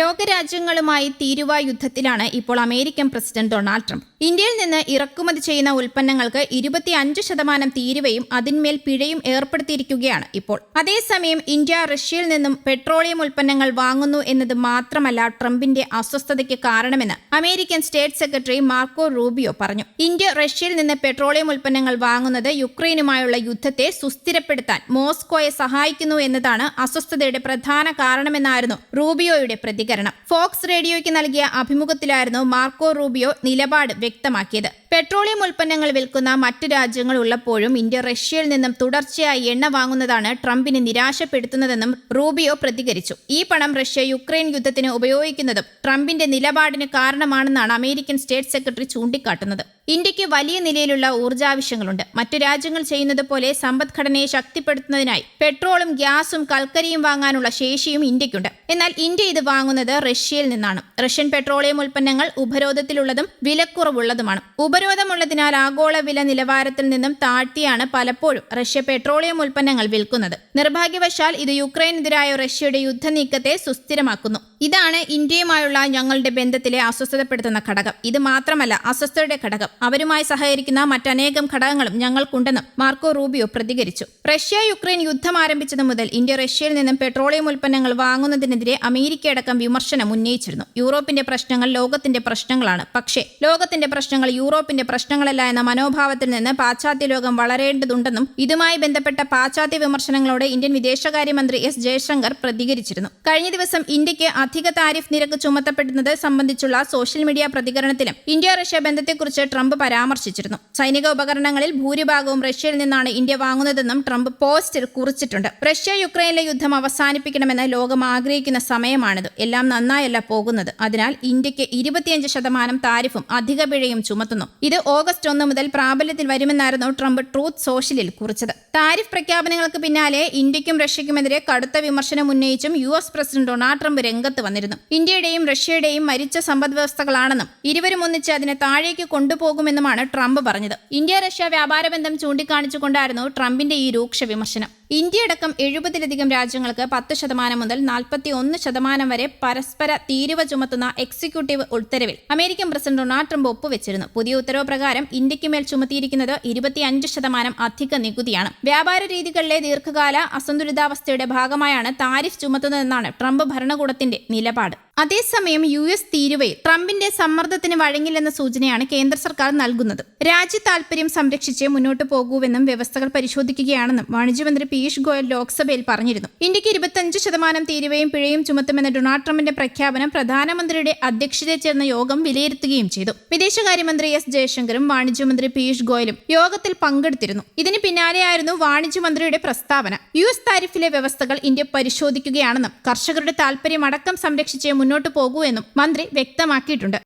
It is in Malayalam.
ലോകരാജ്യങ്ങളുമായി തീരുവ യുദ്ധത്തിലാണ് ഇപ്പോൾ അമേരിക്കൻ പ്രസിഡന്റ് ഡൊണാൾഡ് ട്രംപ്. ഇന്ത്യയിൽ നിന്ന് ഇറക്കുമതി ചെയ്യുന്ന ഉൽപ്പന്നങ്ങൾക്ക് ഇരുപത്തിയഞ്ച് ശതമാനം തീരുവയും അതിന്മേൽ പിഴയും ഏർപ്പെടുത്തിയിരിക്കുകയാണ് ഇപ്പോൾ. അതേസമയം ഇന്ത്യ റഷ്യയിൽ നിന്നും പെട്രോളിയം ഉൽപ്പന്നങ്ങൾ വാങ്ങുന്നു എന്നത് മാത്രമല്ല ട്രംപിന്റെ അസ്വസ്ഥതയ്ക്ക് കാരണമെന്ന് American state secretary Marco Rubio പറഞ്ഞു. ഇന്ത്യ റഷ്യയിൽ നിന്ന് പെട്രോളിയം ഉൽപ്പന്നങ്ങൾ വാങ്ങുന്നത് യുക്രൈനുമായുള്ള യുദ്ധത്തെ സുസ്ഥിരപ്പെടുത്താൻ മോസ്കോയെ സഹായിക്കുന്നു എന്നതാണ് അസ്വസ്ഥതയുടെ പ്രധാന കാരണമെന്നായിരുന്നു റൂബിയോയുടെ പ്രതികരണം ഫോക്സ് റേഡിയോയ്ക്ക് നൽകിയ അഭിമുഖത്തിലായിരുന്നു മാർക്കോ റൂബിയോ നിലപാട് വ്യക്തമാക്കിയത്. പെട്രോളിയം ഉൽപ്പന്നങ്ങൾ വിൽക്കുന്ന മറ്റു രാജ്യങ്ങൾ ഉള്ളപ്പോഴും ഇന്ത്യ റഷ്യയിൽ നിന്നും തുടർച്ചയായി എണ്ണ വാങ്ങുന്നതാണ് ട്രംപിനെ നിരാശപ്പെടുത്തുന്നതെന്നും റൂബിയോ പ്രതികരിച്ചു. ഈ പണം റഷ്യ യുക്രൈൻ യുദ്ധത്തിന് ഉപയോഗിക്കുന്നതും ട്രംപിന്റെ നിലപാടിന് കാരണമാണെന്നാണ് അമേരിക്കൻ സ്റ്റേറ്റ് സെക്രട്ടറി ചൂണ്ടിക്കാട്ടുന്നത്. ഇന്ത്യയ്ക്ക് വലിയ നിലയിലുള്ള ഊർജാവശ്യങ്ങളുണ്ട്. മറ്റു രാജ്യങ്ങൾ ചെയ്യുന്നത് പോലെ സമ്പദ്ഘടനയെ ശക്തിപ്പെടുത്തുന്നതിനായി പെട്രോളും ഗ്യാസും കൽക്കരിയും വാങ്ങാനുള്ള ശേഷിയും ഇന്ത്യക്കുണ്ട് എന്നാൽ ഇന്ത്യ ഇത് വാങ്ങുന്നത് റഷ്യയിൽ നിന്നാണ്. റഷ്യൻ പെട്രോളിയം ഉൽപ്പന്നങ്ങൾ ഉപരോധത്തിലുള്ളതും വിലക്കുറവുള്ളതുമാണ്. ഉപരോധമുള്ളതിനാൽ ആഗോള വില നിലവാരത്തിൽ നിന്നും താഴ്ത്തിയാണ് പലപ്പോഴും റഷ്യ പെട്രോളിയം ഉൽപ്പന്നങ്ങൾ വിൽക്കുന്നത്. നിർഭാഗ്യവശാൽ ഇത് യുക്രൈനെതിരായ റഷ്യയുടെ യുദ്ധ നീക്കത്തെ സുസ്ഥിരമാക്കുന്നു. ഇതാണ് ഇന്ത്യയുമായുള്ള ഞങ്ങളുടെ ബന്ധത്തിലെ അസ്വസ്ഥതപ്പെടുത്തുന്ന ഘടകം. ഇത് മാത്രമല്ല അസ്വസ്ഥതയുടെ ഘടകം. അവരുമായി സഹകരിക്കുന്ന മറ്റനേകം ഘടകങ്ങളും ഞങ്ങൾക്കുണ്ടെന്നും മാർക്കോ റൂബിയോ പ്രതികരിച്ചു. റഷ്യ യുക്രൈൻ യുദ്ധം ആരംഭിച്ചത് മുതൽ ഇന്ത്യ റഷ്യയിൽ നിന്നും പെട്രോളിയം ഉൽപ്പന്നങ്ങൾ വാങ്ങുന്നതിനെതിരെ അമേരിക്കയടക്കം വിമർശനം ഉന്നയിച്ചിരുന്നു. യൂറോപ്പിന്റെ പ്രശ്നങ്ങൾ ലോകത്തിന്റെ പ്രശ്നങ്ങളാണ്. പക്ഷേ ലോകത്തിന്റെ പ്രശ്നങ്ങൾ യൂറോപ്പിന്റെ പ്രശ്നങ്ങളല്ല എന്ന മനോഭാവത്തിൽ നിന്ന് പാശ്ചാത്യ ലോകം വളരേണ്ടതുണ്ടെന്നും ഇതുമായി ബന്ധപ്പെട്ട പാശ്ചാത്യ വിമർശനങ്ങളോട് ഇന്ത്യൻ വിദേശകാര്യമന്ത്രി എസ് ജയശങ്കർ പ്രതികരിച്ചിരുന്നു. കഴിഞ്ഞ ദിവസം ഇന്ത്യയ്ക്ക് അധിക താരിഫ് നിരക്ക് ചുമത്തപ്പെടുന്നത് സംബന്ധിച്ചുള്ള സോഷ്യൽ മീഡിയ പ്രതികരണത്തിലും ഇന്ത്യ റഷ്യ ബന്ധത്തെക്കുറിച്ച് ട്രംപ് പരാമർശിച്ചിരുന്നു. സൈനിക ഉപകരണങ്ങളിൽ ഭൂരിഭാഗവും റഷ്യയിൽ നിന്നാണ് ഇന്ത്യ വാങ്ങുന്നതെന്നും ട്രംപ് പോസ്റ്റിൽ കുറിച്ചിട്ടുണ്ട്. റഷ്യ യുക്രൈനിലെ യുദ്ധം അവസാനിപ്പിക്കണമെന്ന് ലോകം ആഗ്രഹിക്കുന്ന സമയമാണിത്. എല്ലാം നന്നായല്ല പോകുന്നത്. അതിനാൽ ഇന്ത്യയ്ക്ക് ഇരുപത്തിയഞ്ച് ശതമാനം താരിഫും അധിക പിഴയും ചുമത്തുന്നു. ഇത് ഓഗസ്റ്റ് ഒന്ന് മുതൽ പ്രാബല്യത്തിൽ വരുമെന്നായിരുന്നു ട്രംപ് ട്രൂത്ത് സോഷ്യലിൽ കുറിച്ചത്. താരിഫ് പ്രഖ്യാപനങ്ങൾക്ക് പിന്നാലെ ഇന്ത്യക്കും റഷ്യയ്ക്കുമെതിരെ കടുത്ത വിമർശനം ഉന്നയിച്ചും U S president Donald Trump രംഗത്ത് വന്നിരുന്നു. ഇന്ത്യയുടെയും റഷ്യയുടെയും മരിച്ച സമ്പദ് വ്യവസ്ഥകളാണെന്നും ഇരുവരും ഒന്നിച്ച് അതിനെ താഴേക്ക് കൊണ്ടുപോകുമെന്നുമാണ് ട്രംപ് പറഞ്ഞത്. ഇന്ത്യ റഷ്യ വ്യാപാര ബന്ധം ചൂണ്ടിക്കാണിച്ചുകൊണ്ടായിരുന്നു ട്രംപിന്റെ ഈ രൂക്ഷ വിമർശനം. ഇന്ത്യയടക്കം എഴുപതിലധികം രാജ്യങ്ങൾക്ക് പത്ത് ശതമാനം മുതൽ നാൽപ്പത്തി ഒന്ന് ശതമാനം വരെ പരസ്പര തീരുവ ചുമത്തുന്ന എക്സിക്യൂട്ടീവ് ഉത്തരവിൽ അമേരിക്കൻ പ്രസിഡന്റ് ഡൊണാൾഡ് ട്രംപ് ഒപ്പുവെച്ചിരുന്നു. പുതിയ ഉത്തരവ് പ്രകാരം ഇന്ത്യയ്ക്ക് മേൽ ചുമത്തിയിരിക്കുന്നത് ഇരുപത്തിയഞ്ച് ശതമാനം അധിക നികുതിയാണ്. വ്യാപാര രീതികളിലെ ദീർഘകാല അസന്തുലിതാവസ്ഥയുടെ ഭാഗമായാണ് താരിഫ് ചുമത്തുന്നതെന്നാണ് ട്രംപ് ഭരണകൂടത്തിന്റെ നിലപാട്. അതേസമയം യു എസ് തീരുവയിൽ ട്രംപിന്റെ സമ്മർദ്ദത്തിന് വഴങ്ങില്ലെന്ന സൂചനയാണ് കേന്ദ്ര സർക്കാർ നൽകുന്നത്. രാജ്യ താൽപര്യം സംരക്ഷിച്ച് മുന്നോട്ട് പോകൂവെന്നും വ്യവസ്ഥകൾ പരിശോധിക്കുകയാണെന്നും വാണിജ്യമന്ത്രി പീയൂഷ് ഗോയൽ ലോക്സഭയിൽ പറഞ്ഞിരുന്നു. ഇന്ത്യയ്ക്ക് ഇരുപത്തഞ്ച് ശതമാനം തീരുവയും പിഴയും ചുമത്തുമെന്ന ഡൊണാൾഡ് ട്രംപിന്റെ പ്രഖ്യാപനം പ്രധാനമന്ത്രിയുടെ അധ്യക്ഷതയിൽ ചേർന്ന യോഗം വിലയിരുത്തുകയും ചെയ്തു. വിദേശകാര്യമന്ത്രി എസ് ജയശങ്കറും വാണിജ്യമന്ത്രി പീയൂഷ് ഗോയലും യോഗത്തിൽ പങ്കെടുത്തിരുന്നു. ഇതിന് പിന്നാലെയായിരുന്നു വാണിജ്യമന്ത്രിയുടെ പ്രസ്താവന. യു എസ് താരിഫിലെ വ്യവസ്ഥകൾ ഇന്ത്യ പരിശോധിക്കുകയാണെന്നും കർഷകരുടെ താൽപര്യം അടക്കം സംരക്ഷിച്ച് മുന്നോട്ട് പോകൂ എന്നും മന്ത്രി വ്യക്തമാക്കിയിട്ടുണ്ട്